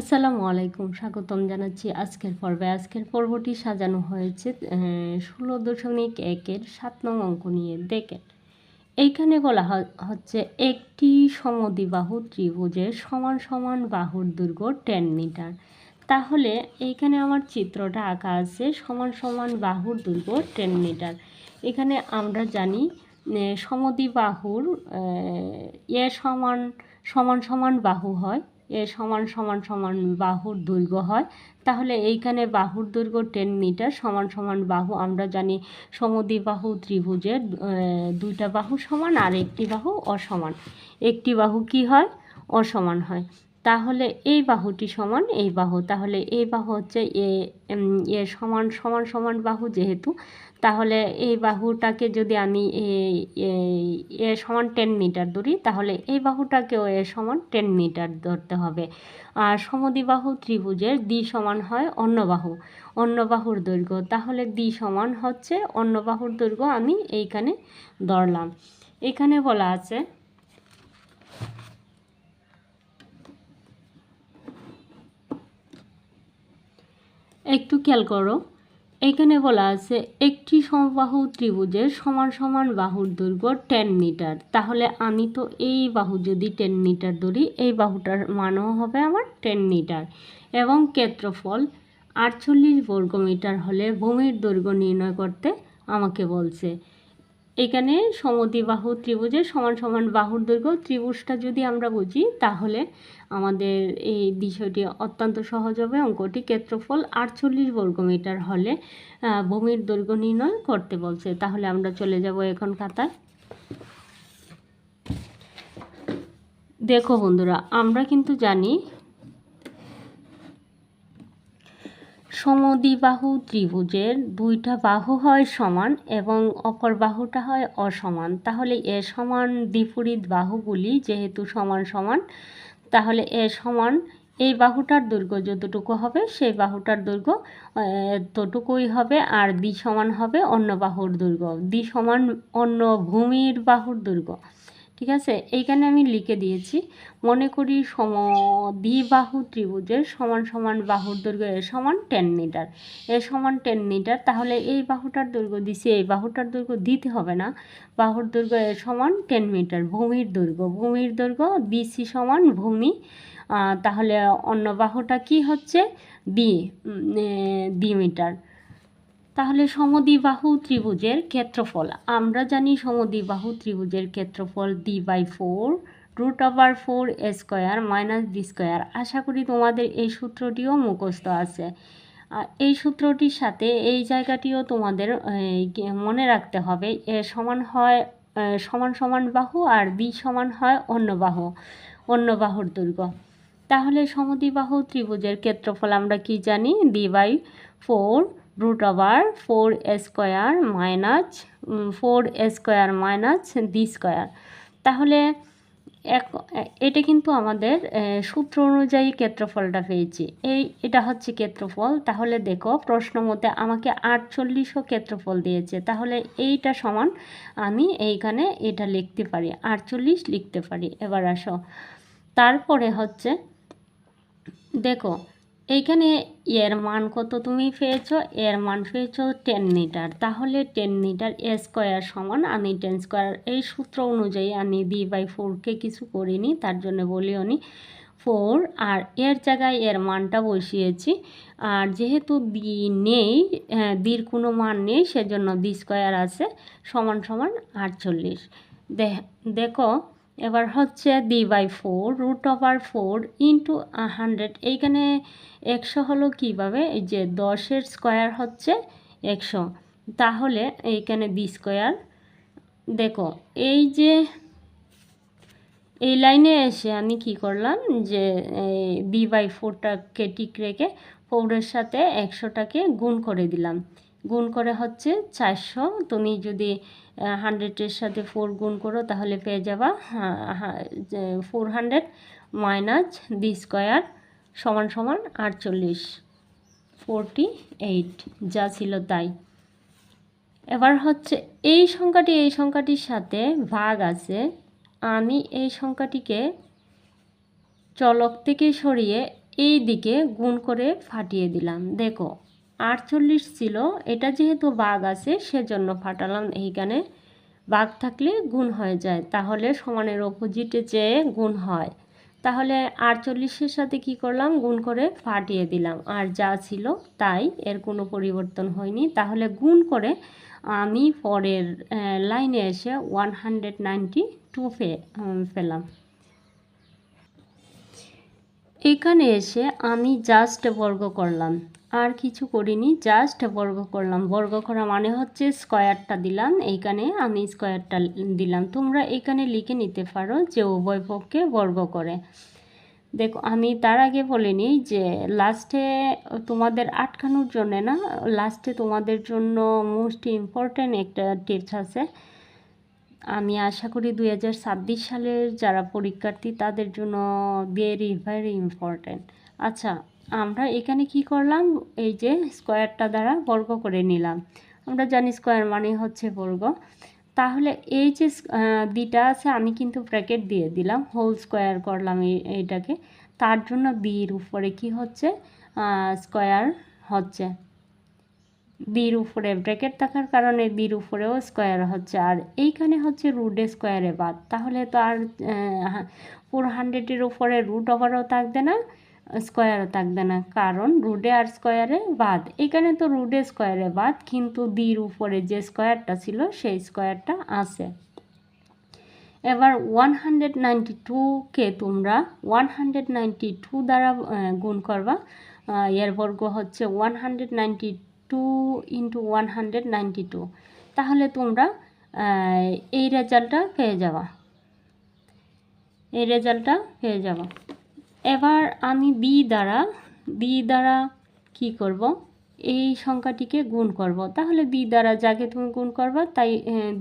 আসসালামু আলাইকুম স্বাগতম জানাচ্ছি আজকের পর্বে। আজকের পর্বটি সাজানো হয়েছে ষোলো দশমিক একের সাত নং অঙ্ক নিয়ে। দেখেন এইখানে বলা হচ্ছে একটি সমদ্বিবাহু ত্রিভুজের সমান সমান বাহুর দৈর্ঘ্য টেন মিটার। তাহলে এইখানে আমার চিত্রটা আঁকা আছে সমান সমান বাহুর দৈর্ঘ্য টেন মিটার। এখানে আমরা জানি এ, সমদ্বিবাহুর এ সমান সমান সমান বাহু হয় এ সমান সমান সমান বাহুর দৈর্ঘ্য হয়। তাহলে এইখানে বাহুর দৈর্ঘ্য টেন মিটার সমান সমান বাহু আমরা জানি সমদ্বিবাহু ত্রিভুজের দুইটা বাহু সমান আর একটি বাহু অসমান। একটি বাহু কি হয়? অসমান হয়। তাহলে এই বাহুটি সমান এই বাহু। তাহলে এই বাহু হচ্ছে এ এ সমান সমান সমান বাহু যেহেতু। তাহলে এই বাহুটাকে যদি আমি এ- সমান টেন মিটার ধরি, তাহলে এই বাহুটাকেও এ সমান টেন মিটার ধরতে হবে। আর সমদ্বিবাহু ত্রিভুজের দ্বি সমান হয় অন্য বাহু, অন্য বাহুর দৈর্ঘ্য। তাহলে দ্বি সমান হচ্ছে অন্য বাহুর দৈর্ঘ্য আমি এইখানে ধরলাম। এখানে বলা আছে একটু খেয়াল করো। এখানে বলা আছে, একটি সমবাহু ত্রিভুজের সমান সমান বাহুর দৈর্ঘ্য টেন মিটার তাহলে আমি তো এই বাহু যদি টেন মিটার ধরি, এই বাহুটার মানও হবে আমার টেন মিটার এবং ক্ষেত্রফল আটচল্লিশ বর্গমিটার হলে ভূমির দৈর্ঘ্য নির্ণয় করতে আমাকে বলছে। এখানে সমদ্বিবাহু ত্রিভুজের সমান সমান বাহুর দৈর্ঘ্য। ত্রিভুজটা যদি আমরা বুঝি, তাহলে আমাদের এই বিষয়টি অত্যন্ত সহজ হবে। অঙ্কটি ক্ষেত্রফল আটচল্লিশ বর্গমিটার হলে ভূমির দৈর্ঘ্য নির্ণয় করতে বলছে। তাহলে আমরা চলে যাব এখন খাতায়। দেখো বন্ধুরা, আমরা কিন্তু জানি সমদ্বিবাহু ত্রিভুজের দুইটা বাহু হয় সমান এবং অপর বাহুটা হয় অসমান। তাহলে এ সমান বিপরীত বাহুগুলি যেহেতু সমান সমান, তাহলে এ সমান এই বাহুটার দৈর্ঘ্য যতটুকু হবে সেই বাহুটার দৈর্ঘ্য ততটুকুই হবে আর দ্বি সমান হবে অন্য বাহুর দৈর্ঘ্য। দ্বি সমান অন্য ভূমির বাহুর দৈর্ঘ্য। ঠিক আছে? এইখানে আমি লিখে দিয়েছি, মনে করি সম দ্বিবাহু ত্রিভুজের সমান সমান বাহুর দৈর্ঘ্য এ সমান টেন মিটার এ সমান টেন মিটার তাহলে এই বাহুটার দৈর্ঘ্য দিছি, এই বাহুটার দৈর্ঘ্য দিতে হবে না। বাহুর দৈর্ঘ্য এ সমান টেন মিটার ভূমির দৈর্ঘ্য। ভূমির দৈর্ঘ্য বিসি সমান ভূমি তাহলে অন্য বাহুটা কি হচ্ছে? বি বি মিটার তাহলে সমদ্বিবাহু ত্রিভুজের ক্ষেত্রফল, আমরা জানি সমদ্বিবাহু ত্রিভুজের ক্ষেত্রফল D by four root over four A square minus D square আশা করি তোমাদের এই সূত্রটিও মুখস্থ আছে। এই সূত্রটির সাথে এই জায়গাটিও তোমাদের মনে রাখতে হবে, এ সমান হয় সমান সমান বাহু আর বি সমান হয় অন্য বাহু, অন্য বাহুর দৈর্ঘ্য। তাহলে সমদ্বিবাহু ত্রিভুজের ক্ষেত্রফল আমরা কি জানি? D by four root over four square minus four square minus D square তাহলে এক, এটা কিন্তু আমাদের সূত্র অনুযায়ী ক্ষেত্রফলটা পেয়েছি। এই, এটা হচ্ছে ক্ষেত্রফল। তাহলে দেখো, প্রশ্ন মতে আমাকে আটচল্লিশও ক্ষেত্রফল দিয়েছে। তাহলে এইটা সমান আমি এইখানে এটা লিখতে পারি, আটচল্লিশ লিখতে পারি। এবার আসো। তারপরে হচ্ছে, দেখো এইখানে এর মান কত তুমি পেয়েছ? এর মান পেয়েছ টেন মিটার তাহলে টেন মিটার এ স্কোয়ার সমান আমি টেন স্কোয়ার এই সূত্র অনুযায়ী আমি বি বাই ফোরকে কিছু করিনি, তার জন্য বলিও নি। ফোর আর এর জায়গায় এর মানটা বসিয়েছি। আর যেহেতু বি নেই বির কোনো মান নেই, সেজন্য বি স্কোয়ার আছে, সমান সমান আটচল্লিশ। দেখো এবার হচ্ছে D by four root over four into hundred এইখানে একশো হলো কীভাবে? এই যে দশের স্কোয়ার হচ্ছে একশো। তাহলে এইখানে বি স্কোয়ার দেখো এই যে এই লাইনে এসে আমি কি করলাম যে বি বাই ফোরটাকে টিক রেখে ফোরের সাথে একশোটাকে গুণ করে দিলাম। গুণ করে হচ্ছে চারশো। তুমি যদি হান্ড্রেডের সাথে ফোর গুণ করো তাহলে পেয়ে যাবা four hundred minus B square সমান সমান আটচল্লিশ ফোরটি এইট যা ছিল তাই। এবার হচ্ছে এই সংখ্যাটি, এই সংখ্যাটির সাথে ভাগ আছে। আমি এই সংখ্যাটিকে চলক থেকে সরিয়ে এই দিকে গুণ করে ফাটিয়ে দিলাম। দেখো আটচল্লিশ ছিল। এটা যেহেতু বাঘ আছে, সেজন্য ফাটালাম এইখানে। বাঘ থাকলে গুণ হয়ে যায়, তাহলে সমানের অপোজিটে চেয়ে গুণ হয়। তাহলে আটচল্লিশের সাথে কি করলাম? গুণ করে ফাটিয়ে দিলাম। আর যা ছিল তাই, এর কোনো পরিবর্তন হয়নি। তাহলে গুণ করে আমি পরের লাইনে এসে ওয়ান হান্ড্রেড নাইনটি টু পেলাম এখানে এসে আমি জাস্ট বর্গ করলাম। আর কিছু করিনি জাস্ট বর্গ করলাম। বর্গ করা মানে হচ্ছে স্কোয়ারটা দিলাম, এইখানে আমি স্কোয়ারটা দিলাম। তোমরা এখানে লিখে নিতে পারো যে উভয় পক্ষে বর্গ করে। দেখো, আমি তার আগে বলে নিই যে লাস্টে তোমাদের আটকানোর জন্য না লাস্টে তোমাদের জন্য মোস্ট ইম্পর্ট্যান্ট একটা টিপস আছে। আমি আশা করি দু হাজার ছাব্বিশ সালের যারা পরীক্ষার্থী, তাদের জন্য ভেরি ভেরি ইম্পর্ট্যান্ট আচ্ছা আমরা এখানে কি করলাম? এই যে স্কোয়ারটা দ্বারা বর্গ করে নিলাম। আমরা জানি স্কোয়ার মানে হচ্ছে বর্গ। তাহলে এই যে দিটা আছে, আমি কিন্তু ব্র্যাকেট দিয়ে দিলাম। হোল স্কোয়ার করলাম এইটাকে। তার জন্য বির উপরে কি হচ্ছে? স্কোয়ার হচ্ছে। বির উপরে ব্র্যাকেট থাকার কারণে বির উপরেও স্কোয়ার হচ্ছে। আর এইখানে হচ্ছে রুটে স্কোয়ারে বাদ তাহলে তো আর ফোর হান্ড্রেডের উপরে রুট ওভারও থাকবে না। স্কোয়ারও থাকবে না। কারণ রুডে আর স্কোয়ারে বাদ। এখানে তো রুডে স্কোয়ারে বাদ, কিন্তু দির উপরে যে স্কোয়ারটা ছিল, সেই স্কোয়ারটা আছে। এবার ওয়ান হান্ড্রেড নাইনটি টুকে তোমরা ওয়ান হান্ড্রেড নাইনটি টু দ্বারা গুণ করবা। এর বর্গ হচ্ছে one hundred ninety two into one hundred ninety two তাহলে তোমরা এই রেজাল্টটা পেয়ে যাবা। এই রেজাল্টটা পেয়ে যাবা। এবার আমি বি দ্বারা বি দ্বারা কি করব? এই সংখ্যাটিকে গুণ করব। তাহলে বি দ্বারা যাকে তুমি গুণ করবা, তাই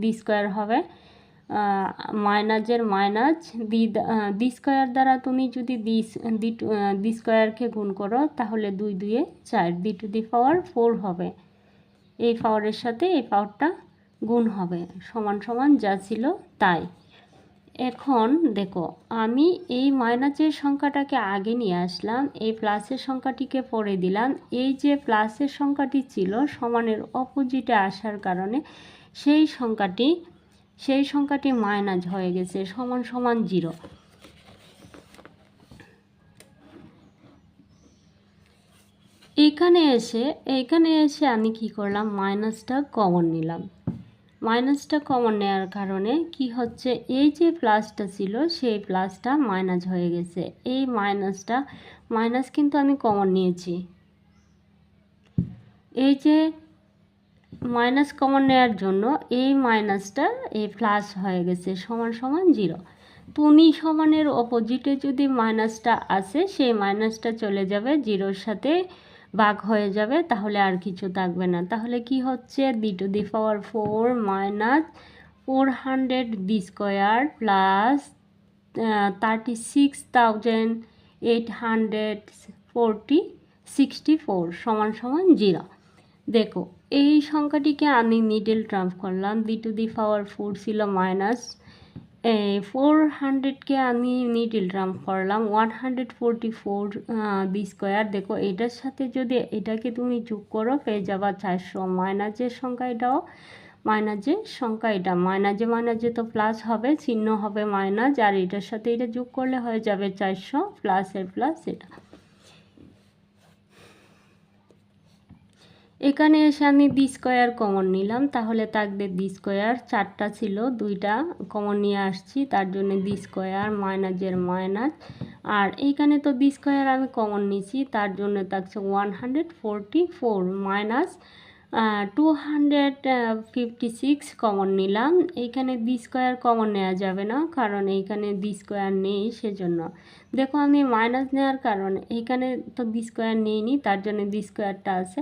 বি স্কোয়ার হবে। মাইনাসের মাইনাস বি বি স্কোয়ার দ্বারা তুমি যদি বি স্কোয়ারকে গুণ করো, তাহলে দুই দুয়ে চার B to the power four হবে। এই পাওয়ারের সাথে এই পাওয়ারটা গুণ হবে। সমান সমান যা ছিল তাই। এখন দেখো, আমি এই মাইনাসের সংখ্যাটাকে আগে নিয়ে আসলাম, এই প্লাসের সংখ্যাটিকে পরে দিলাম। এই যে প্লাসের সংখ্যাটি ছিল সমানের অপোজিটে আসার কারণে সেই সংখ্যাটি সেই সংখ্যাটি মাইনাস হয়ে গেছে, সমান সমান জিরো। এখানে এসে এখানে এসে আমি কি করলাম? মাইনাসটা কমন নিলাম। মাইনাসটা কমন নেওয়ার কারণে কি হচ্ছে? এই যে প্লাসটা ছিল, সেই প্লাসটা মাইনাস হয়ে গেছে। এই মাইনাসটা, মাইনাস কিন্তু আমি কমন নিয়েছি। এই যে মাইনাস কমন নেওয়ার জন্য এই মাইনাসটা এই প্লাস হয়ে গেছে সমান সমান জিরো। তুমি সমানের অপোজিটে যদি মাইনাসটা আসে, সেই মাইনাসটা চলে যাবে জিরোর সাথে ভাগ হয়ে যাবে, তাহলে আর কিছু থাকবে না। তাহলে কি হচ্ছে? B to the power four minus four hundred B square plus thirty six thousand eight hundred forty sixty four সমান সমান জিরো দেখো, এই সংখ্যাটিকে আমি মিডল ট্রাম্প করলাম। B to the power four ছিল মাইনাস ফোর হান্ড্রেডকে আমি মিডিল ড্রাম করলাম one hundred forty four B square দেখো, এটার সাথে যদি এটাকে তুমি যোগ করো, পেয়ে যাবা চারশো। মাইনাসের সংখ্যা এটাও মাইনাসের সংখ্যা এটা মাইনাসে মাইনাসে তো প্লাস হবে, চিহ্ন হবে মাইনাস আর এটার সাথে এটা যোগ করলে হয়ে যাবে চারশো প্লাসের প্লাস এটা। এখানে এসে আমি বি স্কোয়ার কমন নিলাম। তাহলে থাকবে বি স্কোয়ার চারটা ছিল, দুইটা কমন নিয়ে আসছি। তার জন্য বি স্কোয়ার মাইনাসের মাইনাস আর এইখানে তো বি স্কোয়ার আমি কমন নিছি, তার জন্য থাকছে one hundred forty four minus two hundred fifty six common নিলাম। এইখানে বি স্কোয়ার কমন নেওয়া যাবে না, কারণ এইখানে বি স্কোয়ার নেই সেজন্য। দেখো আমি মাইনাস নেওয়ার কারণ, এইখানে তো বি স্কোয়ার নেইনি, তার জন্য বি স্কোয়ারটা আছে।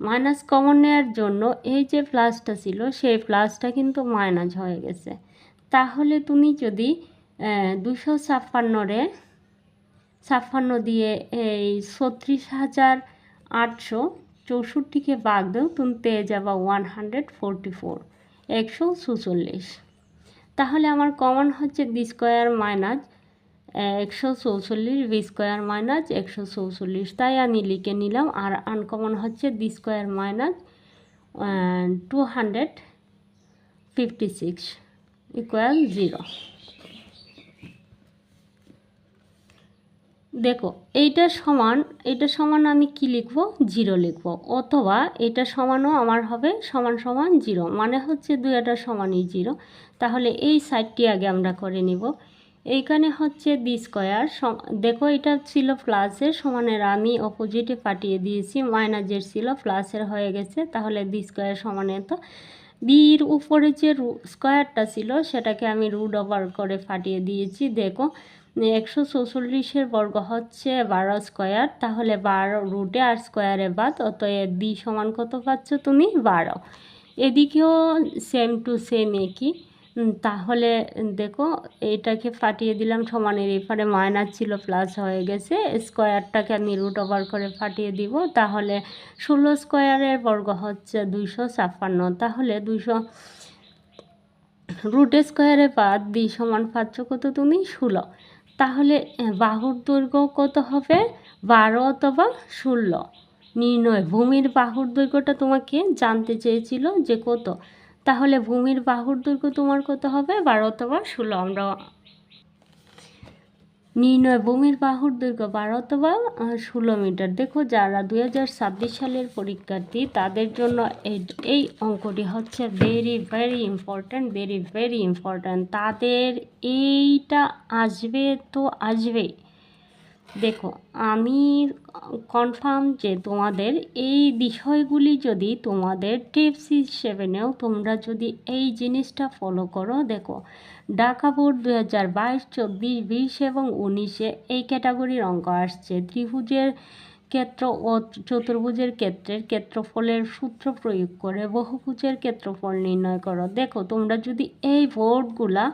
মাইনাস কমন নেওয়ার জন্য এই যে প্লাসটা ছিল, সেই প্লাসটা কিন্তু মাইনাস হয়ে গেছে। তাহলে তুমি যদি দুশো ছাপ্পান্নরে ছাপ্পান্ন দিয়ে এই ছত্রিশ হাজার আটশো চৌষট্টিকে বাদ দেও, তুমি পেয়ে যাবা ওয়ান হান্ড্রেড ফোরটি ফোর একশো সুচল্লিশ তাহলে আমার কমন হচ্ছে বি স্কোয়ার মাইনাস একশো চৌচল্লিশ বি স্কোয়ার মাইনাস একশো চৌচল্লিশ। তাই আমি লিখে নিলাম আর আনকমন হচ্ছে B square minus two hundred fifty six equal zero. দেখো, এইটা সমান এটা সমান আমি কি লিখব? জিরো লিখব। অথবা এটা সমানও আমার হবে সমান সমান জিরো। মানে হচ্ছে দুইটা সমানই জিরো। তাহলে এই সাইডটি আগে আমরা করে নিব। এইখানে হচ্ছে বি স্কোয়ার দেখো এটা ছিল প্লাসের সমানের আমি অপোজিটে পাঠিয়ে দিয়েছি মাইনাসের ছিল প্লাসের হয়ে গেছে, তাহলে বি স্কোয়ার সমানে তো বির উপরে যে স্কোয়ারটা ছিল, সেটাকে আমি রুট ওভার করে ফাটিয়ে দিয়েছি, দেখো, একশো চৌচল্লিশের বর্গ হচ্ছে বারো স্কোয়ার তাহলে বারো রুটে আর স্কোয়ারে বাদ, অতএব বি সমান কত পাচ্ছ তুমি? বারো। এদিকেও সেম টু সেম একই। তাহলে দেখো এটাকে ফাটিয়ে দিলাম, সমানের এপারে মাইনাস ছিল প্লাস হয়ে গেছে। স্কোয়ারটাকে আমি রুট ওভার করে ফাটিয়ে দিব। তাহলে ষোলো স্কোয়ারের বর্গ হচ্ছে দুইশো ছাপ্পান্ন। তাহলে দুইশো রুট স্কোয়ারে বাদ বি সমান পাচ্ছ কত তুমি? ষোলো। তাহলে বাহুর দৈর্ঘ্য কত হবে? বারো অথবা ষোলো। নির্ণয়, ভূমির বাহুর দৈর্ঘ্যটা তোমাকে জানতে চেয়েছিল যে কত? তাহলে ভূমির বাহুর দৈর্ঘ্য তোমার কত হবে? বারো অথবা ষোলো। আমরা নির্ণয় ভূমির বাহুর দৈর্ঘ্য বারো অথবা ষোলো মিটার। দেখো, যারা দু হাজার ছাব্বিশ সালের পরীক্ষার্থী, তাদের জন্য এই অঙ্কটি হচ্ছে very very important very very important তাদের এইটা আসবে তো আসবেই। দেখো, আমি কনফার্ম যে তোমাদের এই বিষয়গুলি যদি তোমাদের টিপস হিসেবে নেও, তোমরা যদি এই জিনিসটা ফলো করো, দেখো, ঢাকা বোর্ড দু হাজার বাইশ, চব্বিশ, বিশ এবং উনিশে এই ক্যাটাগরির অঙ্ক আসছে। ত্রিভুজের ক্ষেত্র ও চতুর্ভুজের ক্ষেত্রের ক্ষেত্রফলের সূত্র প্রয়োগ করে বহুভুজের ক্ষেত্রফল নির্ণয় করো। দেখো, তোমরা যদি এই বোর্ডগুলা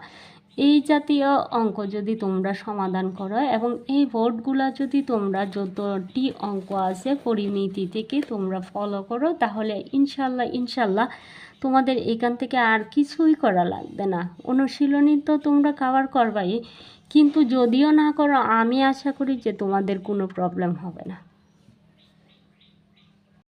এই জাতীয় অঙ্ক যদি তোমরা সমাধান করো এবং এই বোর্ডগুলা যদি তোমরা যতটি অঙ্ক আছে পরিমিতি থেকে তোমরা ফলো করো, তাহলে ইনশাল্লাহ ইনশাল্লাহ তোমাদের এখান থেকে আর কিছুই করা লাগবে না। অনুশীলনী তো তোমরা কাভার করবাই, কিন্তু যদিও না করো, আমি আশা করি যে তোমাদের কোনো প্রবলেম হবে না।